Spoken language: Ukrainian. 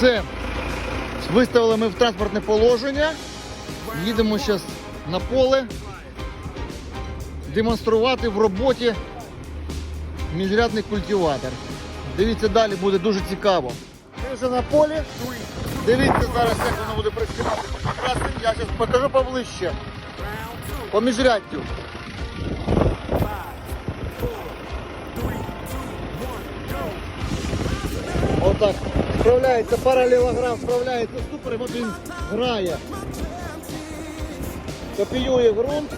Все. Виставили ми в транспортне положення. Їдемо зараз на поле демонструвати в роботі міжрядний культиватор. Дивіться, далі буде дуже цікаво. Ми вже на полі. Дивіться зараз, як воно буде працювати. Я зараз покажу поближче. По міжряддю. Отак. Справляється паралелограм, справляється супер, і от він грає. Копіює ґрунт.